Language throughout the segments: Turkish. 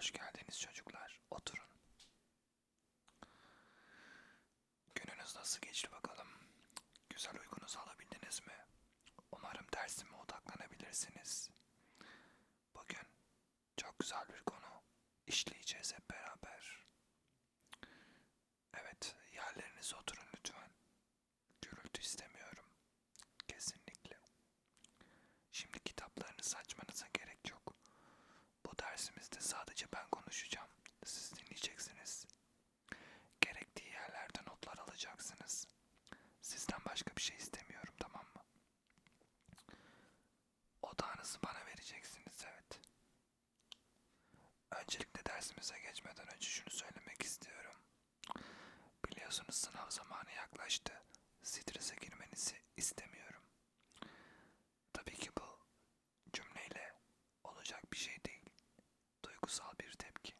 Hoş geldiniz çocuklar. Oturun. Gününüz nasıl geçti bakalım? Güzel uykunuzu alabildiniz mi? Umarım dersime odaklanabilirsiniz. Bugün çok güzel bir konu işleyeceğiz hep biliyorsunuz sınav zamanı yaklaştı. Strese girmenizi istemiyorum. Tabii ki bu cümleyle olacak bir şey değil. Duygusal bir tepki.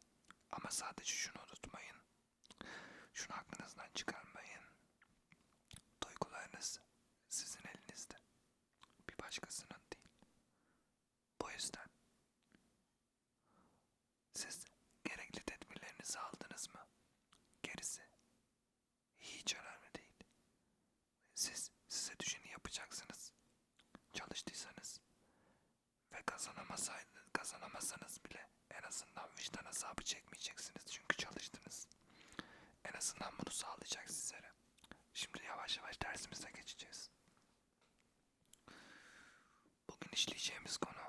Ama sadece şunu unutmayın. Şunu aklınızdan çıkarmayın. işleyeceğimiz konu.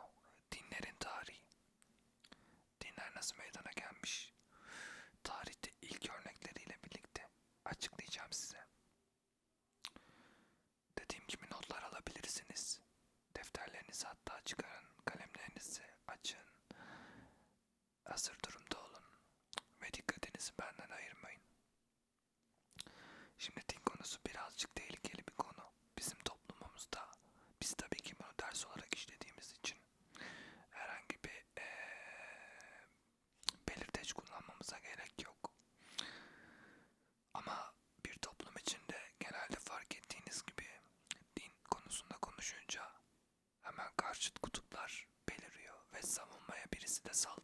the salt.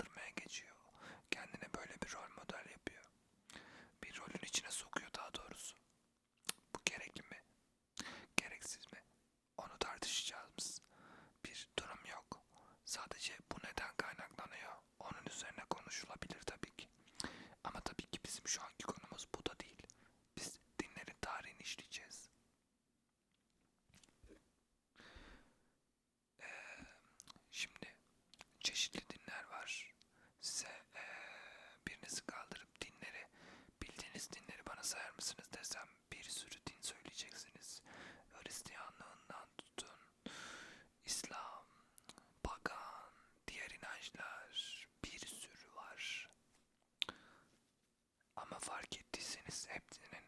derseniz hepsinin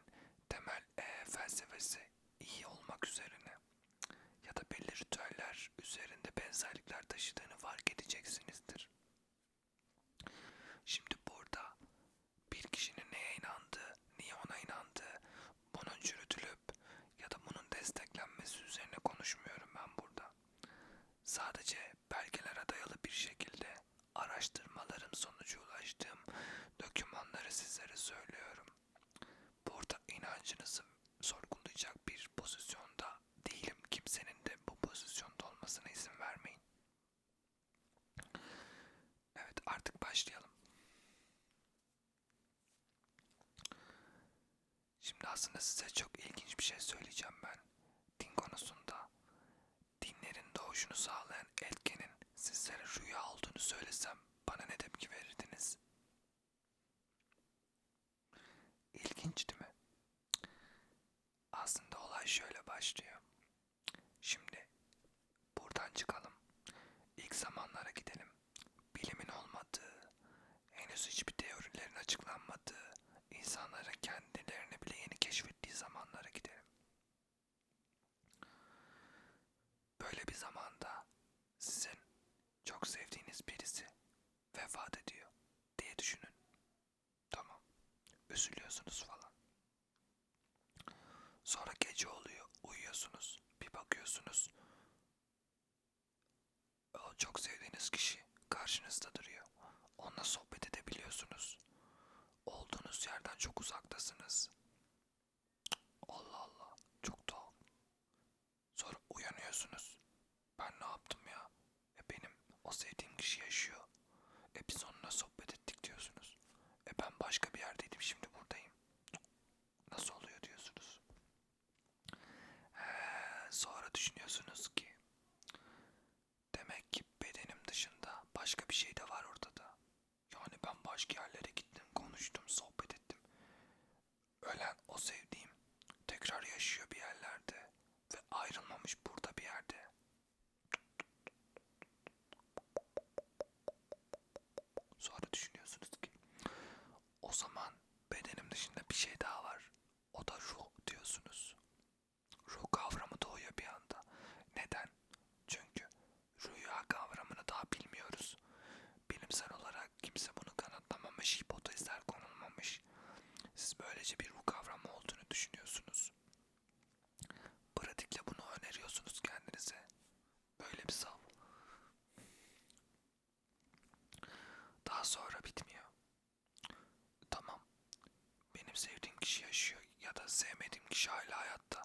temel e, felsefesi iyi olmak üzerine ya da belli ritüeller üzerinde benzerlikler taşıdığını fark edeceksinizdir. inancınızı sorgulayacak bir pozisyonda değilim. Kimsenin de bu pozisyonda olmasına izin vermeyin. Evet artık başlayalım. Şimdi aslında size çok ilginç henüz hiçbir teorilerin açıklanmadığı, insanların kendilerini bile yeni keşfettiği zamanlara gidelim. Böyle bir zamanda sizin çok sevdiğiniz birisi vefat ediyor diye düşünün. Tamam. Üzülüyorsunuz falan. Sonra gece oluyor, uyuyorsunuz. Bir bakıyorsunuz. O çok sevdiğiniz kişi karşınızda duruyor. Onunla sohbet biliyorsunuz. Olduğunuz yerden çok uzaktasınız. Allah Allah çok tuhaf. Sonra uyanıyorsunuz. Ben ne yaptım ya? E benim o sevdiğim kişi yaşıyor. Başka yerlere gittim, konuştum, sohbet ettim. Ölen o sevdiğim tekrar yaşıyor bir yerlerde ve ayrılmamış burada bir yerde. Sonra düşünüyorsunuz ki o zaman bedenim dışında bir şey daha var. O da ruh diyorsunuz. Ruh kavramı doğuyor bir anda. Neden? Çünkü rüya kavramını daha bilmiyoruz. Bilimsel olarak kimse bunu kanıtlamamış, hipotezler konulmamış. Siz böylece bir ruh kavramı olduğunu düşünüyorsunuz. Pratikle bunu öneriyorsunuz kendinize. Böyle bir sav. Daha sonra bitmiyor. Tamam. Benim sevdiğim kişi yaşıyor ya da sevmediğim kişi hala hayatta.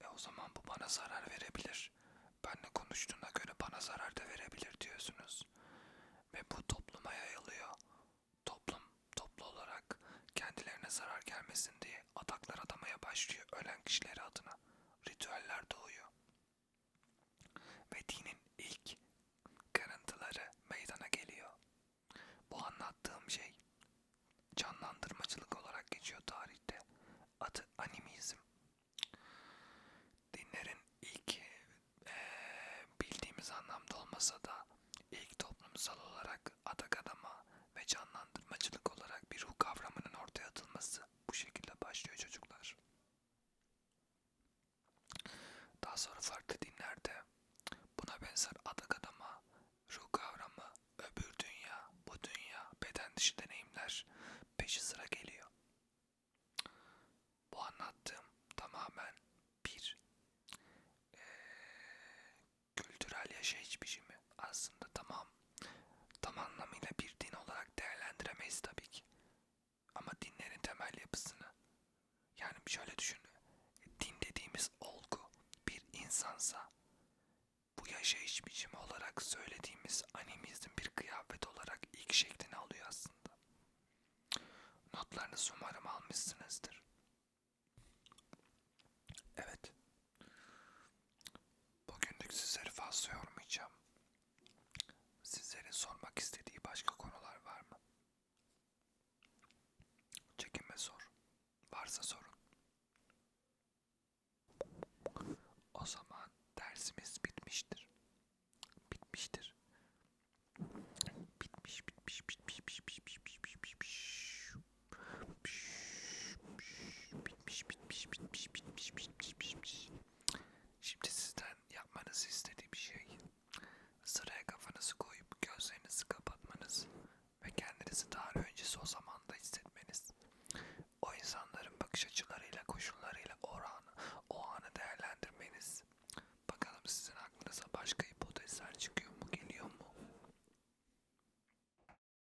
E o zaman bu bana zarar verebilir. Benle konuştuğuna göre bana zarar da verebilir diyorsunuz. Ve bu topluma yayılıyor. Toplum toplu olarak kendilerine zarar gelmesin diye ataklar adamaya başlıyor ölen kişileri adına. Ritüeller doğuyor. Ve dinin ilk kırıntıları meydana geliyor. Bu anlattığım şey canlandırmacılık olarak geçiyor tarihte. Adı animizm. Dinlerin ilk eee, bildiğimiz anlamda olmasa da ilk toplumsal olarak adak adama ve canlandırmacılık olarak bir ruh kavramının ortaya atılması bu şekilde başlıyor çocuklar. Daha sonra farklı dinlerde buna benzer adak adama, ruh kavramı, öbür dünya, bu dünya, beden dışı deneyimler peşi sıra geliyor. Bu anlattığım tamamen bir eee, kültürel yaşayış biçimi. Aslında tamam tam anlamıyla bir din olarak değerlendiremeyiz tabii ki. Ama dinlerin temel yapısını yani şöyle düşün. Din dediğimiz olgu bir insansa bu yaşayış biçimi olarak söylediğimiz animizm bir kıyafet olarak ilk şeklini alıyor aslında. Notlarınızı umarım almışsınızdır. Evet. Bugünlük sizleri fazla yormayacağım. Sizlerin sormak istediği başka konular var mı? Çekinme sor. Varsa sorun. O zaman dersimiz bitmiştir.